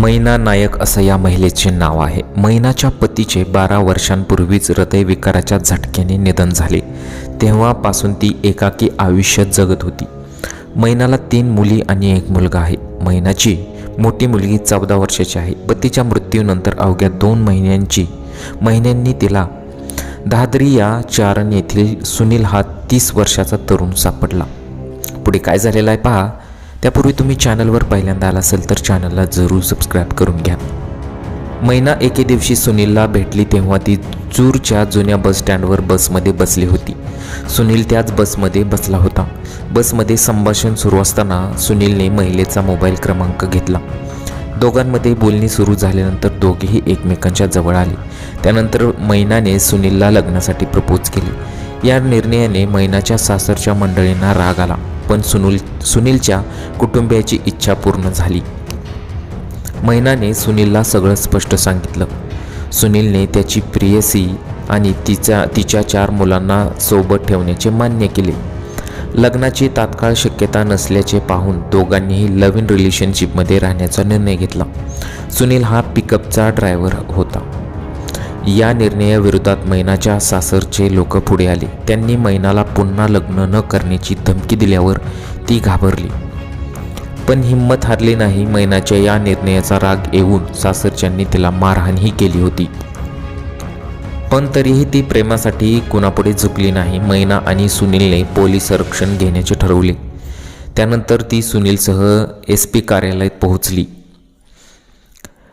मैना नायक असं या महिलेचे नाव आहे. मैनाच्या पतीचे बारा वर्षांपूर्वीच हृदयविकाराच्या झटक्याने निधन झाले. तेव्हापासून ती एकाकी आयुष्य जगत होती. मैनाला तीन मुली आणि एक मुलगा आहे. मैनाची मोठी मुलगी चौदा वर्षाची आहे पतीच्या मृत्यूनंतर अवघ्या दोन महिन्यांची महिन्यांनी तिला दादरी या चारण येथील सुनील हा तीस वर्षाचा तरुण सापडला. पुढे काय झालेलं आहे पहा. त्यापूर्वी तुम्ही चॅनलवर पहिल्यांदा आला असेल तर चॅनलला जरूर सबस्क्राईब करून घ्या. मैना एके दिवशी सुनीलला भेटली तेव्हा ती चूरच्या जुन्या बस स्टँडवर बसमध्ये बसली होती. सुनील त्याच बसमध्ये बसला होता. बसमध्ये संभाषण सुरू असताना सुनीलने महिलेचा मोबाईल क्रमांक घेतला. दोघांमध्ये बोलणी सुरू झाल्यानंतर दोघेही एकमेकांच्या जवळ आले. त्यानंतर मैनाने सुनीलला लग्नासाठी प्रपोज केले. या निर्णयाने मैनाच्या सासरच्या मंडळींना राग आला. पण सुनील सुनीलच्या कुटुंबियाची इच्छा पूर्ण झाली. मैनाने सुनीलला सगळं स्पष्ट सांगितलं. सुनीलने त्याची प्रियसी आणि तिच्या तिच्या चार मुलांना सोबत ठेवण्याचे मान्य केले. लग्नाची तात्काळ शक्यता नसल्याचे पाहून दोघांनीही लव्ह इन रिलेशनशिपमध्ये राहण्याचा निर्णय घेतला. सुनील हा पिकअपचा ड्रायव्हर होता. या निर्णयाविरोधात मैनाच्या सासरचे लोक पुढे आले. त्यांनी मैनाला पुन्हा लग्न न करण्याची धमकी दिल्यावर ती घाबरली. पण हिंमत हारली नाही मैनाच्या या निर्णयाचा राग येऊन सासरच्यांनी तिला मारहाणही केली होती. पण तरीही ती प्रेमासाठी कुणापुढे झुकली नाही. मैना आणि सुनीलने पोलीस संरक्षण घेण्याचे ठरवले. त्यानंतर ती सुनीलसह एस पी कार्यालयात पोहोचली.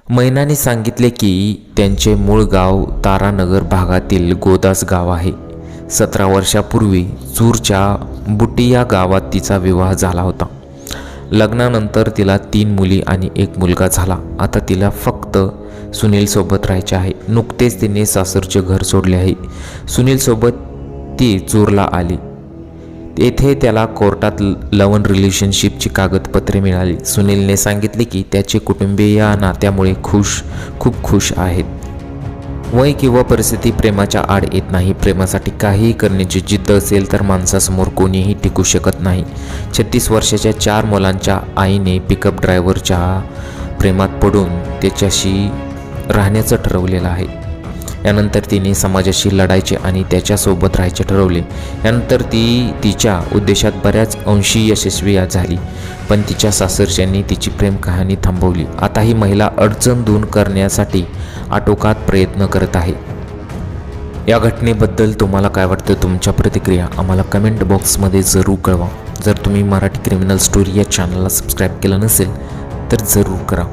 मैनाने सांगितले की त्यांचे मूळ गाव तारानगर भागातील गोदास गाव आहे. सतरा वर्षापूर्वी चूरच्या बुटी या गावात तिचा विवाह झाला होता. लग्नानंतर तिला तीन मुली आणि एक मुलगा झाला. आता तिला फक्त सुनीलसोबत राहायचे आहे. नुकतेच तिने सासरचे घर सोडले आहे. सुनीलसोबत ती चूरला आली. येथे त्याला कोर्टात लवन रिलेशनशिपची कागदपत्रे मिळाली. सुनीलने सांगितले की त्याचे कुटुंबीय या नात्यामुळे खुश खूप खुश आहेत. वय किंवा परिस्थिती प्रेमाच्या आड येत नाही. प्रेमासाठी काहीही करण्याची जिद्द असेल तर माणसासमोर कोणीही टिकू शकत नाही. छत्तीस वर्षाच्या चार मुलांच्या आईने पिकअप ड्रायव्हरच्या प्रेमात पडून त्याच्याशी राहण्याचं ठरवलेलं आहे. यानंतर तिने समाजाशी लढायचे आणि त्याच्यासोबत राहायचे ठरवले. यानंतर ती तिच्या उद्देशात बऱ्याच अंशी यशस्वी झाली पण तिच्या सासरच्यांनी तिची प्रेम कहाणी थांबवली. आता ही महिला अडचण दूर करण्यासाठी आटोकात प्रयत्न करत आहे. या घटनेबद्दल तुम्हाला काय वाटतं? तुमच्या प्रतिक्रिया आम्हाला कमेंट बॉक्समध्ये जरूर कळवा. जर तुम्ही मराठी क्रिमिनल स्टोरी या चॅनलला सबस्क्राईब केलं नसेल तर जरूर करा.